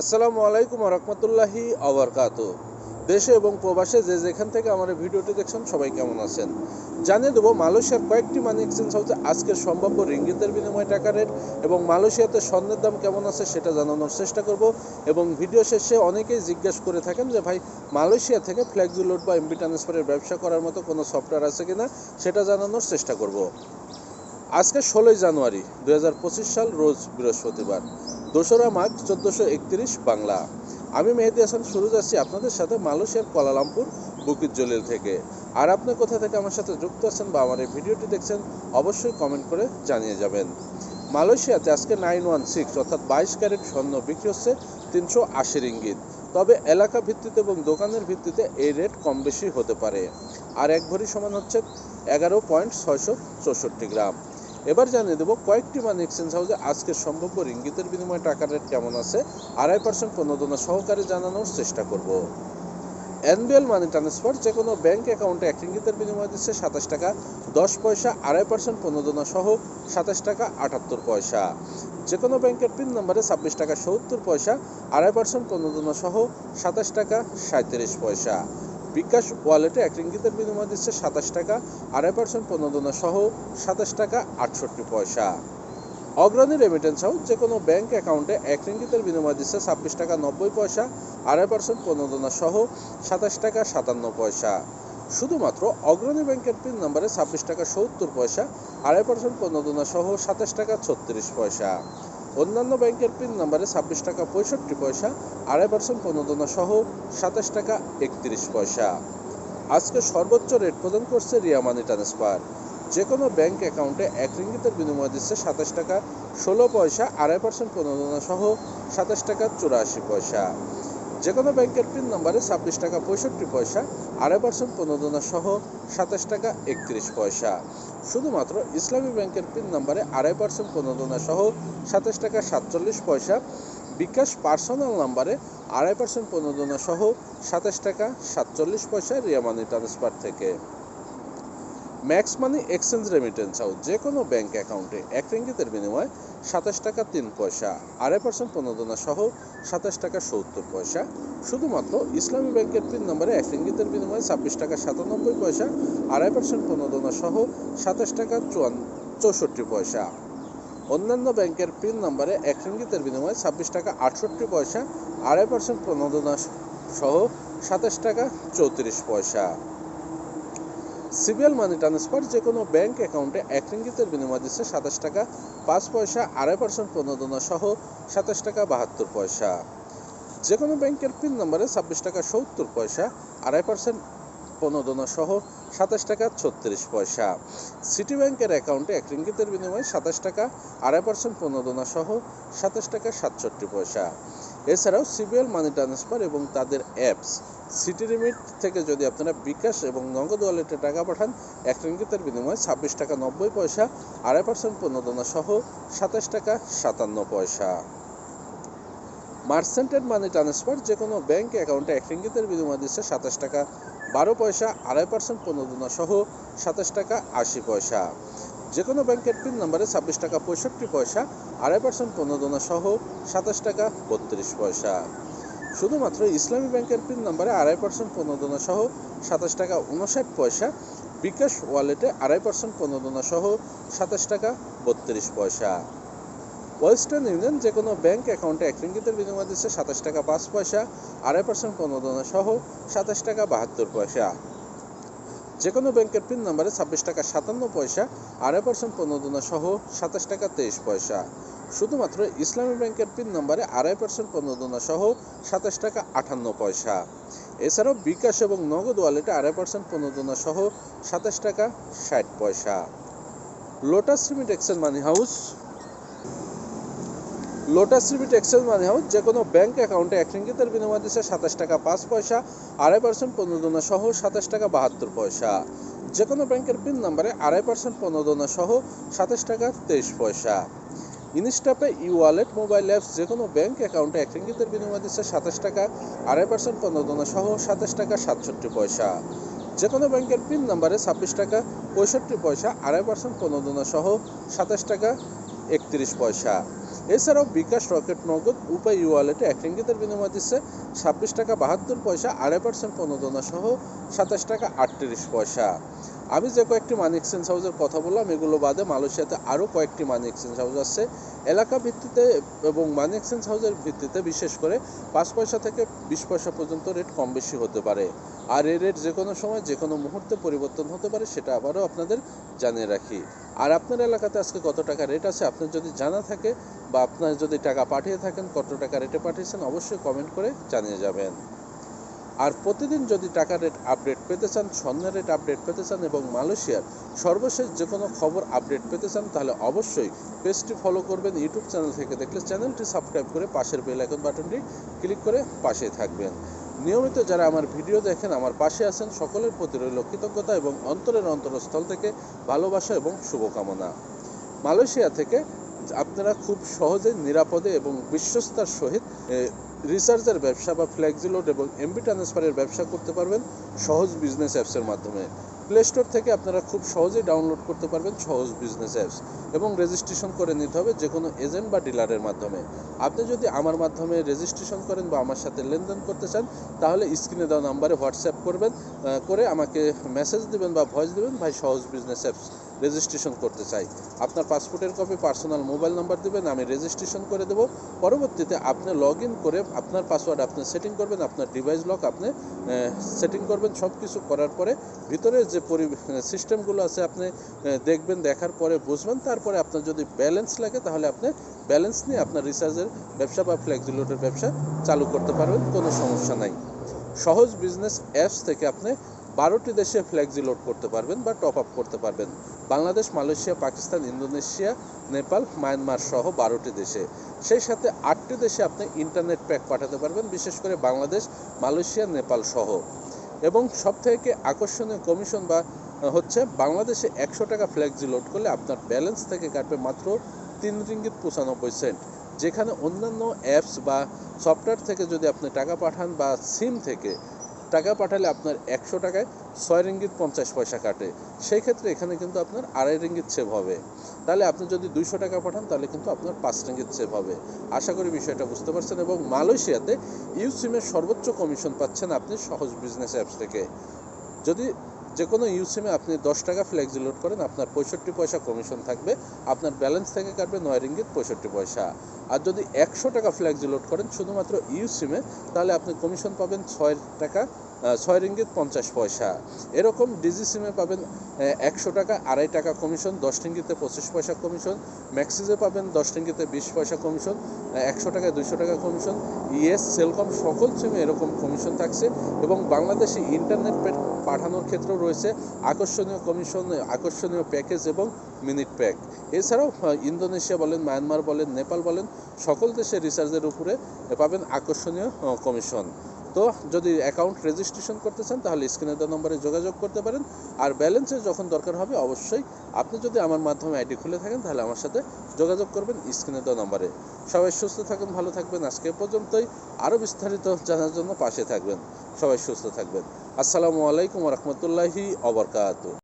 আসসালামু আলাইকুম রহমতুল্লাহি আবরকাত দেশে এবং প্রবাসে যে যেখান থেকে আমার ভিডিওটি দেখছেন, সবাই কেমন আছেন? জানিয়ে দেবো, মালয়েশিয়ার কয়েকটি মানি এক্সচেঞ্জ হাউসে আজকের সম্ভাব্য রিঙ্গিতের বিনিময় টাকা রেট এবং মালয়েশিয়াতে স্বর্ণের দাম কেমন আছে সেটা জানানোর চেষ্টা করব এবং ভিডিও শেষে অনেকেই জিজ্ঞেস করে থাকেন যে, ভাই, মালয়েশিয়া থেকে ফ্ল্যাক্সি লোড বা এমবি ট্রান্সফারের ব্যবসা করার মতো কোনো সফটওয়্যার আছে কিনা? সেটা জানানোর চেষ্টা করব। আজকে ষোলোই জানুয়ারি দু হাজার পঁচিশ সাল, রোজ বৃহস্পতিবার। দোসরা মার্চ চোদ্দোশো একত্রিশ বাংলা। আমি মেহেদি হাসান, শুরু যাচ্ছি আপনাদের সাথে মালয়েশিয়ার কোয়ালালামপুর, বুকির জলিল থেকে। আর আপনি কোথা থেকে আমার সাথে যুক্ত আছেন বা আমার এই ভিডিওটি দেখছেন, অবশ্যই কমেন্ট করে জানিয়ে যাবেন। মালয়েশিয়াতে আজকে নাইন ওয়ান সিক্স, অর্থাৎ বাইশ ক্যারেট স্বর্ণ বিক্রি হচ্ছে তিনশো আশি রিঙ্গিত। তবে এলাকা ভিত্তিতে এবং দোকানের ভিত্তিতে এই রেট কম বেশি হতে পারে। আর এক ভরি সমান হচ্ছে এগারো পয়েন্ট ছয়শো চৌষট্টি গ্রাম। এবার জানিয়ে দেবো কয়েকটি মানি এক্সচেঞ্জ হাউসে আজকের সম্ভাব্য রিঙ্গিতের বিনিময়ে টাকার রেট কেমন আছে, আড়াই পার্সেন্ট প্রণোদনা সহকারে জানানোর চেষ্টা করব। এনবিএল মানি ট্রান্সফার যে কোনো ব্যাংক অ্যাকাউন্টে এক রিঙ্গিতের বিনিময় দিচ্ছে সাতাশ টাকা, দশ পয়সা, আড়াই পার্সেন্ট প্রণোদনা সহ সাতাশ টাকা, আটাত্তর পয়সা। যে কোনো ব্যাংকের পিন নম্বরে ছাব্বিশ টাকা, সত্তর পয়সা, আড়াই পার্সেন্ট প্রণোদনা সহ সাতাশ টাকা সাঁত্রিশ পয়সা। বিকাশ ওয়ালেটে এক রিঙ্গিতের বিনিময় দিচ্ছে সাতাশ টাকা, আড়াই পার্সেন্ট প্রণোদনা সহ সাতাশ টাকা আটষট্টি পয়সা। অগ্রণী রেমিটেন্স হাউস যে কোনো ব্যাংক অ্যাকাউন্টে এক রিঙ্গিতের বিনিময় দিচ্ছে ছাব্বিশ টাকা নব্বই পয়সা, আড়াই পার্সেন্ট প্রণোদনা সহ সাতাশ টাকা সাতান্ন পয়সা। শুধুমাত্র অগ্রণী ব্যাংকের পিন নম্বরে ছাব্বিশ টাকা সত্তর পয়সা, আড়াই পার্সেন্ট প্রণোদনা সহ সাতাশ টাকা ছত্রিশ পয়সা। অন্যান্য ব্যাংকের পিন নাম্বারে ছাব্বিশ টাকা পঁয়ষট্টি পয়সা, আড়াই পার্সেন্ট প্রণোদনা সহ সাতাশ টাকা একত্রিশ পয়সা। আজকে সর্বোচ্চ রেট প্রদান করছে রিয়া মানি ট্রান্সফার। যে কোনো ব্যাংক অ্যাকাউন্টে এক রিঙ্গিতের বিনিময় দিচ্ছে সাতাশ টাকা ষোলো পয়সা, আড়াই পার্সেন্ট প্রণোদনা সহ সাতাশ টাকা চুরাশি পয়সা। যে কোনো ব্যাংকের পিন নম্বরে ছাব্বিশ টাকা পঁয়ষট্টি পয়সা, আড়াই পার্সেন্ট প্রণোদনা সহ সাতাশ টাকা একত্রিশ পয়সা। শুধুমাত্র ইসলামী ব্যাংকের পিন নম্বরে আড়াই পার্সেন্ট প্রণোদনা সহ সাতাশ টাকা সাতচল্লিশ পয়সা, বিকাশ পার্সোনাল নাম্বারে আড়াই পার্সেন্ট প্রণোদনা সহ সাতাশ টাকা সাতচল্লিশ পয়সা রিয়া মানি ট্রান্সফার থেকে। Max money exchange remittance house যে কোনো ব্যাংক অ্যাকাউন্টে এক রিঙ্গিতের বিনিময়ে সাতাশ টাকা তিন পয়সা, আড়াই পার্সেন্ট প্রণোদনা সহ সাতাশ টাকা সত্তর পয়সা। শুধুমাত্র ইসলামী ব্যাংকের পিন নম্বরে এক রিঙ্গিতের বিনিময়ে ছাব্বিশ টাকা সাতানব্বই পয়সা, আড়াই পার্সেন্ট প্রণোদনা সহ সাতাশ টাকা চুয়ান্ন চৌষট্টি পয়সা। অন্যান্য ব্যাংকের পিন নম্বরে এক রিঙ্গিতের বিনিময়ে ছাব্বিশ টাকা আটষট্টি পয়সা, আড়াই পার্সেন্ট প্রণোদনা সহ সাতাশ টাকা চৌত্রিশ পয়সা। সিবিএল মানি ট্রান্সফার যে কোনো ব্যাংক অ্যাকাউন্টে এক রিঙ্গিতের বিনিময় দিচ্ছে সাতাশ টাকা, পাঁচ পয়সা, আড়াই পার্সেন্ট প্রণোদনা সহ সাতাশ টাকা, বাহাত্তর পয়সা। যে কোনো ব্যাংকের পিন নম্বরে ছাব্বিশ টাকা, সত্তর পয়সা, আড়াই পার্সেন্ট প্রণোদনা সহ সাতাশ টাকা, ছত্রিশ পয়সা। সিটি ব্যাংকের অ্যাকাউন্টে এক রিঙ্গিতের বিনিময়ে সাতাশ টাকা, আড়াই পার্সেন্ট প্রণোদনা সহ সাতাশ টাকা, সাতষট্টি পয়সা। এছাড়াও সিবিএল মানি ট্রান্সফার এবং তাদের অ্যাপস। সিটি লিমিট থেকে যদি আপনারা বিকাশ এবং নগদ ওয়ালেটে টাকা পাঠান, এক রিঙ্গিতের বিনিময়ে ছাব্বিশ টাকা নব্বই পয়সা, আড়াই পার্সেন্ট প্রণোদনা সহ সাতাশ টাকা সাতান্ন পয়সা। মার্সেন্টেড মানি ট্রান্সফার যে কোনো ব্যাঙ্ক অ্যাকাউন্টে এক রিঙ্গিতের বিনিময় দিচ্ছে সাতাশ টাকা বারো পয়সা, আড়াই পার্সেন্ট প্রণোদনা সহ সাতাশ টাকা আশি পয়সা। যে কোনো ব্যাংকের পিন নম্বরে ছাব্বিশ টাকা পঁয়ষট্টি পয়সা, আড়াই পার্সেন্ট প্রণোদনা সহ সাতাশ টাকা বত্রিশ পয়সা। শুধুমাত্র ইসলামী ব্যাংকের পিন নম্বরে আড়াই পার্সেন্ট প্রণোদনা সহ সাতাশ টাকা উনষাট পয়সা, বিকাশ ওয়ালেটে আড়াই পার্সেন্ট প্রণোদনা সহ সাতাশ টাকা বত্রিশ পয়সা। ওয়েস্টার্ন ইউনিয়ন যে কোনো ব্যাংক অ্যাকাউন্টে এক রিঙ্গিতের বিনিময় দিচ্ছে সাতাশ টাকা পাঁচ পয়সা, আড়াই পার্সেন্ট প্রণোদনা সহ সাতাশ টাকা বাহাত্তর পয়সা। যে কোনো ব্যাংকের পিন নম্বরে ছাব্বিশ টাকা সাতান্ন পয়সা আড়াই পার্সেন্ট প্রণোদনা সহ সাতাশ টাকা তেইশ পয়সা। শুধুমাত্র ইসলামী ব্যাংকের পিন নম্বরে আড়াই পার্সেন্ট প্রণোদনা সহ সাতাশ টাকা আটান্ন পয়সা। এছাড়াও বিকাশ এবং নগদ ওয়ালেটে আড়াই পার্সেন্ট প্রণোদনা সহ সাতাশ টাকা ষাট পয়সা। Lotus limit excel money house lotus remit exchange মানে হাউস যে কোনো ব্যাংক অ্যাকাউন্টে এক রিঙ্গিতের বিনিময় দিচ্ছে সাতাশ টাকা পাঁচ পয়সা, আড়াই পার্সেন্ট প্রণোদনা সহ সাতাশ টাকা বাহাত্তর পয়সা। যে কোনো ব্যাংকের পিন নাম্বারে আড়াই পার্সেন্ট প্রণোদনা সহ সাতাশ টাকা তেইশ পয়সা। InstaPay e wallet mobile apps যে কোনো ব্যাংক অ্যাকাউন্টে এক রিঙ্গিতের বিনিময় দিচ্ছে সাতাশ টাকা, আড়াই পার্সেন্ট প্রণোদনা সহ সাতাশ টাকা সাতষট্টি পয়সা। যে কোনো ব্যাংকের পিন নাম্বারে ছাব্বিশ টাকা, পঁয়ষট্টি পয়সা, আড়াই পার্সেন্ট প্রণোদনা সহ সাতাশ টাকা একত্রিশ পয়সা। এছাড়াও বিকাশ রকেট নগদ উপায় ওয়ালেটে এক রিঙ্গিতের বিনিময় দিচ্ছে ছাব্বিশ টাকা বাহাত্তর পয়সা, আড়াই পার্সেন্ট প্রণোদনা সহ সাতাশ টাকা আটত্রিশ পয়সা। আমি যে কয়েকটি মানি এক্সচেঞ্জ হাউসের কথা বললাম, এগুলো বাদে মালয়েশিয়াতে আরও কয়েকটি মানি এক্সচেঞ্জ হাউস আছে। এলাকা ভিত্তিতে এবং মানি এক্সচেঞ্জ হাউসের ভিত্তিতে বিশেষ করে পাঁচ পয়সা থেকে বিশ পয়সা পর্যন্ত রেট কম বেশি হতে পারে। আর এই রেট যে কোনো সময় যে কোনো মুহূর্তে পরিবর্তন হতে পারে, সেটা আবারও আপনাদের জানিয়ে রাখি। আর আপনার এলাকাতে আজকে কত টাকা রেট আছে, আপনার যদি জানা থাকে বা আপনার যদি টাকা পাঠিয়ে থাকেন, কত টাকা রেটে পাঠিয়েছেন, অবশ্যই কমেন্ট করে জানিয়ে যাবেন। আর প্রতিদিন যদি টাকার রেট আপডেট পেতে চান স্বর্ণের রেট আপডেট পেতে চান এবং মালয়েশিয়ার সর্বশেষ যে কোনো খবর আপডেট পেতে চান, তাহলে অবশ্যই পেজটি ফলো করবেন ইউটিউব চ্যানেল থেকে দেখলে চ্যানেলটি সাবস্ক্রাইব করে পাশের বেল আইকন বাটনটি ক্লিক করে পাশে থাকবেন। নিয়মিত যারা আমার ভিডিও দেখেন, আমার পাশে আছেন, সকলের প্রতি রইল কৃতজ্ঞতা এবং অন্তরের অন্তরস্থল থেকে ভালোবাসা এবং শুভকামনা। মালয়েশিয়া থেকে আপনারা খুব সহজে, নিরাপদে এবং বিশ্বস্তার সহিত রিসার্চের ব্যবসা বা ফ্ল্যাক্সিলোড এবং এমবি ট্রান্সফারের ব্যবসা করতে পারবেন সহজ বিজনেস অ্যাপসের মাধ্যমে। প্লে স্টোর থেকে আপনারা খুব সহজেই ডাউনলোড করতে পারবেন সহজ বিজনেস অ্যাপস এবং রেজিস্ট্রেশন করে নিতে হবে যে কোনো এজেন্ট বা ডিলারের মাধ্যমে। আপনি যদি আমার মাধ্যমে রেজিস্ট্রেশন করেন বা আমার সাথে লেনদেন করতে চান, তাহলে স্ক্রিনে দেওয়া নাম্বারে হোয়াটসঅ্যাপ করবেন করে আমাকে মেসেজ দেবেন বা ভয়েস দেবেন। ভাই, সহজ বিজনেস অ্যাপস রেজিস্ট্রেশন করতে চাই। আপনার পাসপোর্টের কপি পার্সোনাল মোবাইল নাম্বার দেবেন, আমি রেজিস্ট্রেশন করে দেবো। পরবর্তীতে আপনি লগ ইন করে আপনার পাসওয়ার্ড আপনি সেটিং করবেন, আপনার ডিভাইস লক আপনি সেটিং করবেন সব কিছু করার পরে ভিতরে যে পরি সিস্টেমগুলো আছে আপনি দেখবেন, দেখার পরে বুঝবেন, তারপরে আপনার যদি ব্যালেন্স লাগে, তাহলে আপনি ব্যালেন্স নিয়ে আপনার রিচার্জের ব্যবসা বা ফ্লেক্সিলোডের ব্যবসা চালু করতে পারবেন, কোনো সমস্যা নাই। সহজ বিজনেস অ্যাপস থেকে আপনি বারোটি দেশে ফ্ল্যাগজি লোড করতে পারবেন বা টপ আপ করতে পারবেন। Bangladesh, Malaysia, Pakistan, Indonesia, Nepal, Myanmar সহ বারোটি দেশে। সেই সাথে আটটি দেশে আপনি ইন্টারনেট প্যাক পাঠাতে পারবেন, বিশেষ করে বাংলাদেশ, মালয়েশিয়া, নেপাল সহ। এবং সব থেকে আকর্ষণীয় কমিশন বা হচ্ছে বাংলাদেশে একশো টাকা ফ্ল্যাগজি লোড করলে আপনার ব্যালেন্স থেকে কাটবে মাত্র তিন রিঙ্গিত পঁচানব্বই সেন্ট যেখানে অন্যান্য অ্যাপস বা সফটওয়্যার থেকে যদি আপনি টাকা পাঠান বা সিম থেকে টাকা পাঠালে আপনার একশো টাকায় ছয় রিঙ্গিত পঞ্চাশ পয়সা কাটে। সেই ক্ষেত্রে এখানে কিন্তু আপনার আড়াই রিঙ্গিত সেভ হবে। তাহলে আপনি যদি দুইশো টাকা পাঠান, তাহলে কিন্তু আপনার পাঁচ রিঙ্গিত সেভ হবে। আশা করি বিষয়টা বুঝতে পারছেন এবং মালয়েশিয়াতে ইউসিমের সর্বোচ্চ কমিশন পাচ্ছেন আপনি সহজ বিজনেস অ্যাপস থেকে। যদি যে কোনো ইউসিমে আপনি দশ টাকা ফ্লেক্সি লোড করেন, আপনার পঁয়ষট্টি পয়সা কমিশন থাকবে, আপনার ব্যালেন্স থেকে কাটবে নয় রিঙ্গিত পঁয়ষট্টি পয়সা। আর যদি একশো টাকা ফ্ল্যাক্সি লোড করেন, শুধুমাত্র ইউসিমে তাহলে আপনি কমিশন পাবেন ছয় টাকা ছয় রিঙ্গিত পঞ্চাশ পয়সা। এরকম ডিজি সিমে পাবেন একশো টাকা, আড়াই টাকা কমিশন, দশ রিঙ্গিতে পঁচিশ পয়সা কমিশন, ম্যাক্সিজে পাবেন দশ রিঙ্গিতে বিশ পয়সা কমিশন একশো টাকায় দুইশো টাকা কমিশন। ইএস, সেলকম সকল সিমে এরকম কমিশন থাকছে এবং বাংলাদেশে ইন্টারনেট পাঠানোর ক্ষেত্রেও রয়েছে আকর্ষণীয় কমিশন, আকর্ষণীয় প্যাকেজ এবং মিনিট প্যাক। এছাড়াও ইন্দোনেশিয়া বলেন, মায়ানমার বলেন, নেপাল বলেন, সকল দেশে রিচার্জের উপরে পাবেন আকর্ষণীয় কমিশন। তো যদি অ্যাকাউন্ট রেজিস্ট্রেশন করতে চান, তাহলে স্ক্রিনে দেওয়া নম্বরে যোগাযোগ করতে পারেন। আর ব্যালেন্সের যখন দরকার হবে, অবশ্যই আপনি যদি আমার মাধ্যমে আইডি খুলে থাকেন, তাহলে আমার সাথে যোগাযোগ করবেন স্ক্রিনে দেওয়া নম্বরে। সবাই সুস্থ থাকবেন ভালো থাকবেন। আজকে পর্যন্তই। আরও বিস্তারিত জানার জন্য পাশে থাকবেন। সবাই সুস্থ থাকবেন। আসসালামু আলাইকুম রহমতুল্লাহি অবরকাত